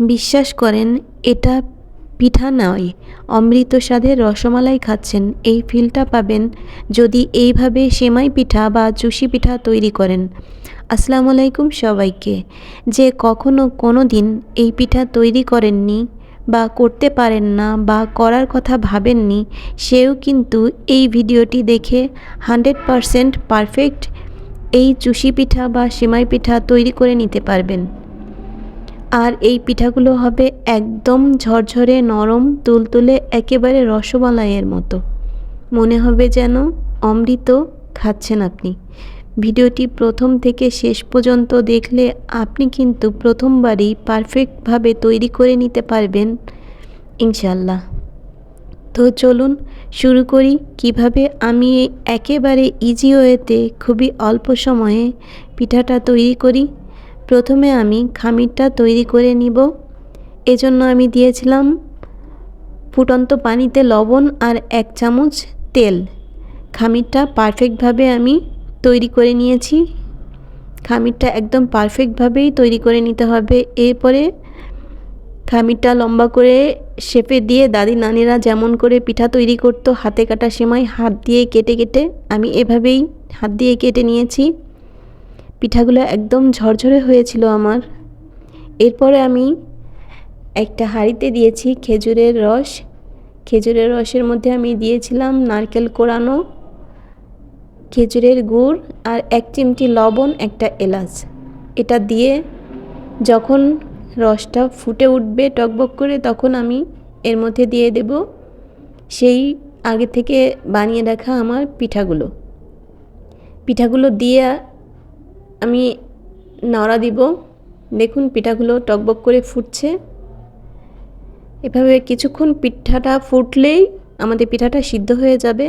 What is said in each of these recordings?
বিশ্বাস করেন, এটা পিঠা নয়। অমৃত স্বাদের রসমালাই খাচ্ছেন, এই ফিলটা পাবেন যদি এইভাবে সেমাই পিঠা বা চুষি পিঠা তৈরি করেন। আসসালামু আলাইকুম সবাইকে। যে কখনো কোনো দিন এই পিঠা তৈরি করেননি বা করতে পারেন না বা করার কথা ভাবেননি, সেও কিন্তু এই ভিডিওটি দেখে হান্ড্রেড পারসেন্ট পারফেক্ট এই চুষি পিঠা বা সেমাই পিঠা তৈরি করে নিতে পারবেন। আর এই পিঠাগুলো হবে একদম ঝরঝরে নরম, তুলতুলে, একেবারে রসমালাইয়ের মতো। মনে হবে যেন অমৃত খাচ্ছেন আপনি। ভিডিওটি প্রথম থেকে শেষ পর্যন্ত দেখলে আপনি কিন্তু প্রথমবারই পারফেক্টভাবে তৈরি করে নিতে পারবেন ইনশাল্লাহ তো চলুন শুরু করি কীভাবে আমি একেবারে ইজি ওয়েতে খুবই অল্প সময়ে পিঠাটা তৈরি করি। প্রথমে আমি খামিরটা তৈরি করে নিব। এজন্য আমি দিয়েছিলাম ফুটন্ত পানিতে লবণ আর এক চামচ তেল। খামিরটা পারফেক্টভাবে আমি তৈরি করে নিয়েছি। খামিরটা একদম পারফেক্টভাবেই তৈরি করে নিতে হবে। এরপরে খামিরটা লম্বা করে শেপে দিয়ে দাদি নানিরা যেমন করে পিঠা তৈরি করতো, হাতে কাটা সেমাই হাত দিয়ে কেটে কেটে আমি এভাবেই হাত দিয়ে কেটে নিয়েছি। পিঠাগুলো একদম ঝরঝরে হয়েছিল আমার। এরপরে আমি একটা হাঁড়িতে দিয়েছি খেজুরের রস। খেজুরের রসের মধ্যে আমি দিয়েছিলাম নারকেল কোরানো, খেজুরের গুড় আর এক চিমটি লবণ, একটা এলাচ। এটা দিয়ে যখন রসটা ফুটে উঠবে টকবক করে, তখন আমি এর মধ্যে দিয়ে দেব সেই আগে থেকে বানিয়ে রাখা আমার পিঠাগুলো। পিঠাগুলো দিয়ে আমি নাড়া দিব। দেখুন, পিঠাগুলো টকবক করে ফুটছে। এভাবে কিছুক্ষণ পিঠাটা ফুটলেই আমাদের পিঠাটা সিদ্ধ হয়ে যাবে।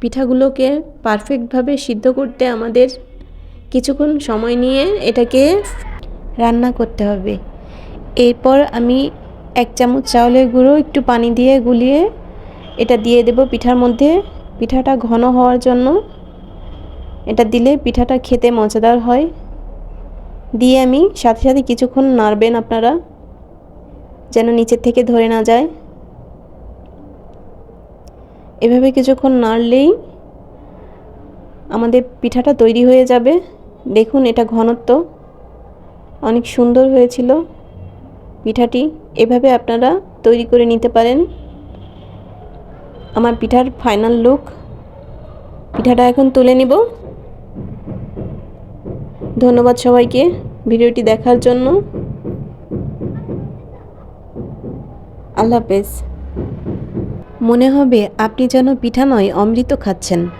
পিঠাগুলোকে পারফেক্টভাবে সিদ্ধ করতে আমাদের কিছুক্ষণ সময় নিয়ে এটাকে রান্না করতে হবে। এরপর আমি এক চামচ চাউলের গুঁড়ো, একটু পানি দিয়ে গুলিয়ে এটা দিয়ে দেব পিঠার মধ্যে। পিঠাটা ঘন হওয়ার জন্য এটা দিলে পিঠাটা খেতে মজাদার হয়। দিয়ে আমি সাথে সাথে কিছুক্ষণ নাড়বেন আপনারা, যেন নিচের থেকে ধরে না যায়। এভাবে কিছুক্ষণ নাড়লেই আমাদের পিঠাটা তৈরি হয়ে যাবে। দেখুন এটা ঘনত্ব, অনেক সুন্দর হয়েছিল। পিঠাটি এভাবে আপনারা তৈরি করে নিতে পারেন। আমার পিঠার ফাইনাল লুক। পিঠাটা এখন তুলে নিব। ধন্যবাদ সবাইকে ভিডিওটি দেখার জন্য। আল্লাহ হাফেজ। মনে হবে আপনি যেন পিঠা নয়, অমৃত খাচ্ছেন।